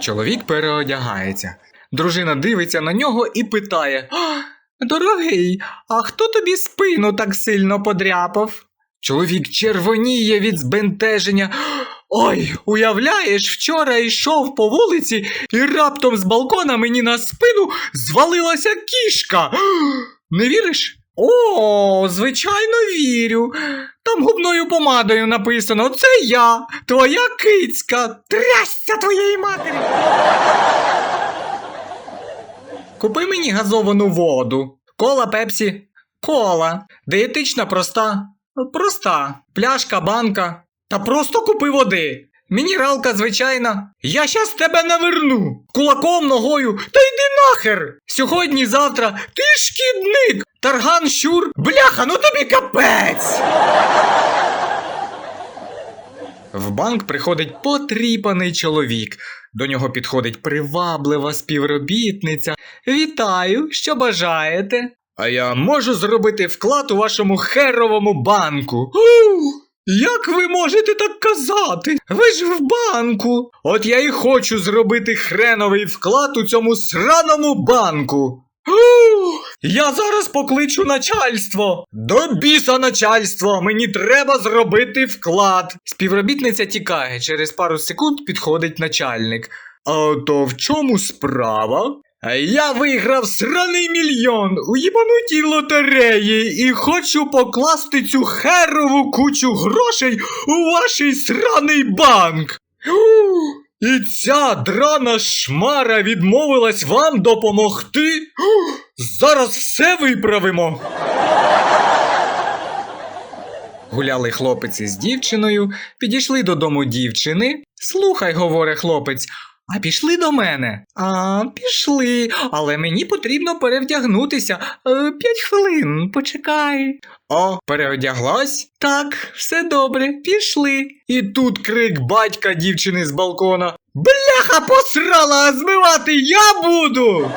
Чоловік переодягається. Дружина дивиться на нього і питає: Дорогий, а хто тобі спину так сильно подряпав? Чоловік червоніє від збентеження. Ой, уявляєш, вчора йшов по вулиці, і раптом з балкона мені на спину звалилася кішка. Не віриш? О, звичайно, вірю. Там губною помадою написано: це я, твоя кицька, трясся твоєї матері. Купи мені газовану воду. Кола пепсі. Кола. Диєтична проста. Проста. Пляшка, банка. Та просто купи води. Мінералка звичайна. Я щас тебе наверну. Кулаком, ногою. Та йди нахер. Сьогодні, завтра. Ти шкідник. Тарган щур. Бляха, ну тобі капець. В банк приходить потріпаний чоловік. До нього підходить приваблива співробітниця. Вітаю, що бажаєте? А я можу зробити вклад у вашому херовому банку. Ух, Як ви можете так казати? Ви ж в банку. От я і хочу зробити хреновий вклад у цьому сраному банку. Ух, Я зараз покличу начальство. До біса начальство. Мені треба зробити вклад. Співробітниця тікає. Через пару секунд підходить начальник. А то в чому справа? Я виграв сраний мільйон у їбанутій лотереї і хочу покласти цю херову кучу грошей у ваш сраний банк. І ця драна шмара відмовилась вам допомогти. Зараз все виправимо. Гуляли хлопець із дівчиною, підійшли додому дівчини. Слухай, говорить хлопець, а пішли до мене. А, пішли, але мені потрібно перевдягнутися. Е, П'ять хвилин, почекай. О, переодяглась? Так, все добре, пішли. І тут крик батька дівчини з балкона. Бляха посрала, а змивати я буду.